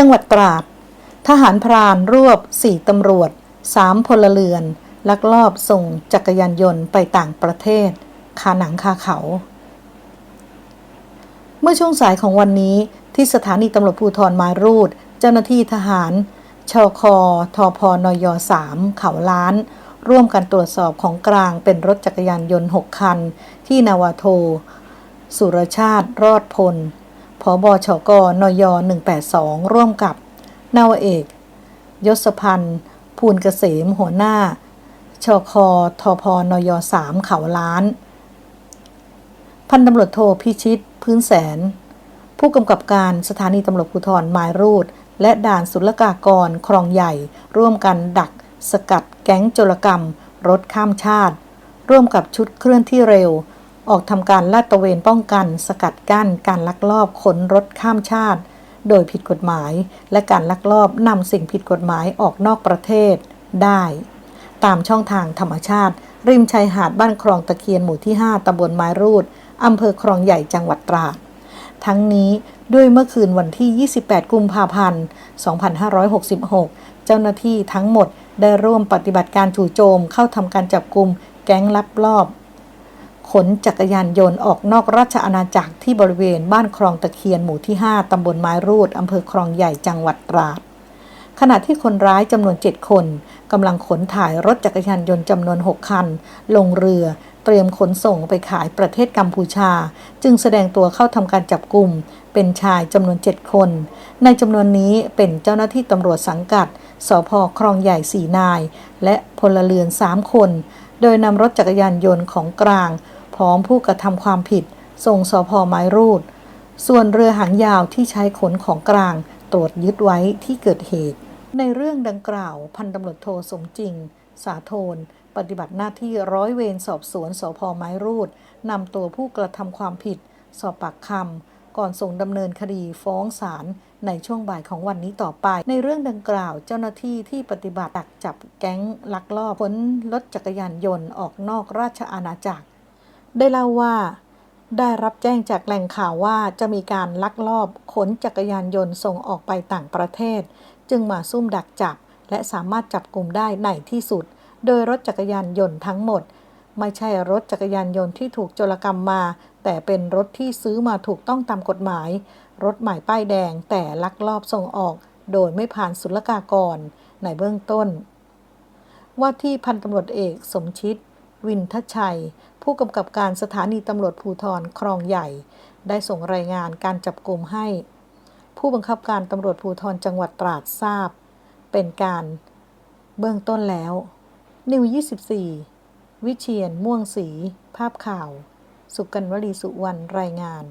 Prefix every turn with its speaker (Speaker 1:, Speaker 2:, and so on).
Speaker 1: จังหวัดตราด ทหารพรานรวบ4ตำรวจ3พลเรือน ลักลอบส่งจักรยานยนต์ไปต่างประเทศคาหนังคาเขา เมื่อช่วงสายของวันนี้ที่สถานีตำรวจภูธรมารูด เจ้าหน้าที่ทหารชคทพนย3เขาล้าน ร่วมกันตรวจสอบของกลางเป็นรถจักรยานยนต์ 6 คัน ที่นาวาโท สุรชาติรอดพล พบชกนย 182 ร่วมกับนาวเอก ยศพันธ์ ภูลเกษม หัวหน้า ชคทพนย 3 เขาล้าน พันตำรวจโทพิชิต พื้นแสน ผู้กำกับการสถานีตำรวจภูธรมายรูด และด่านศุลกากรคลองใหญ่ ร่วมกันดักสกัดแก๊งโจรกรรม รถข้ามชาติ ร่วมกับชุดเคลื่อนที่เร็ว ออกทำการลาดตระเวนป้องกัน สกัดกั้น การลักลอบขนรถข้ามชาติ โดยผิดกฎหมาย และการลักลอบนำสิ่งผิดกฎหมายออกนอกประเทศ ได้ ตามช่องทางธรรมชาติ ริมชายหาดบ้านคลองตะเคียนหมู่ที่ 5ตำบลไม้รูดอำเภอคลองใหญ่จังหวัดตราดทั้งนี้ด้วยเมื่อคืนวันที่ 28 กุมภาพันธ์ 2566 เจ้าหน้าที่ทั้งหมดได้ร่วมปฏิบัติการจู่โจมเข้าทำการจับกลุ่มแก๊งลับลอบ ขนจักรยานยนต์ออกนอกราชอาณาจักรที่บริเวณบ้านคลองตะเคียนหมู่ที่ 5 ตำบลไม้รูด อำเภอคลองใหญ่จังหวัดตราด ขณะที่คนร้ายจำนวน 7 คนกำลังขนถ่ายรถจักรยานยนต์จำนวน 6 คัน ลงเรือเตรียมขนส่งไปขายประเทศกัมพูชา จึงแสดงตัวเข้าทำการจับกลุ่ม เป็นชายจำนวน 7 คน ในจำนวนนี้เป็นเจ้าหน้าที่ตำรวจสังกัดสพคลองใหญ่4นาย และพลเรือน 3 คน โดยนำรถจักรยานยนต์ของกลาง พร้อมผู้กระทำความผิด ส่งสพไม้รูด ส่วนเรือหางยาวที่ใช้ขนของกลาง ตรวจยึดไว้ที่เกิดเหตุ ในเรื่องดังกล่าว พันตำรวจโทสมจริง สาโทน ปฏิบัติหน้าที่ร้อยเวรสอบสวนสพไม้รูดนำตัวผู้กระทำความผิด สอบปากคำก่อนส่งดำเนินคดีฟ้องศาลในช่วงบ่ายของวันนี้ต่อไป ในเรื่องดังกล่าวเจ้าหน้าที่ที่ปฏิบัติดักจับแก๊งลักลอบขนรถจักรยานยนต์ออกนอกราชอาณาจักร ได้เล่าว่า ได้รับแจ้งจากแหล่งข่าวว่าจะมีการลักลอบขนจักรยานยนต์ส่งออกไปต่างประเทศ จึงมาซุ่มดักจับ และสามารถจับกลุ่มได้ในที่สุด โดยรถจักรยานยนต์ทั้งหมด ไม่ใช่รถจักรยานยนต์ที่ถูกโจรกรรมมา แต่เป็นรถที่ซื้อมาถูกต้องตามกฎหมาย รถหม่ป้ายแดงแต่ลักลอบส่งออก โดยไม่ผ่านศุลกากรในเบื้องต้น ว่าที่พันตำรวจเอกสมชิต วินทชัย ผู้กำกับการสถานีตำรวจภูธรคลองใหญ่ ได้ส่งรายงานการจับกลุ่มให้ ผู้บังคับการตำรวจภูธรจังหวัดตราดทราบ เป็นการเบื้องต้นแล้ว นิว 24 วิเชียนม่วงสี ภาพข่าว สุกันวลีสุวรรณรายงาน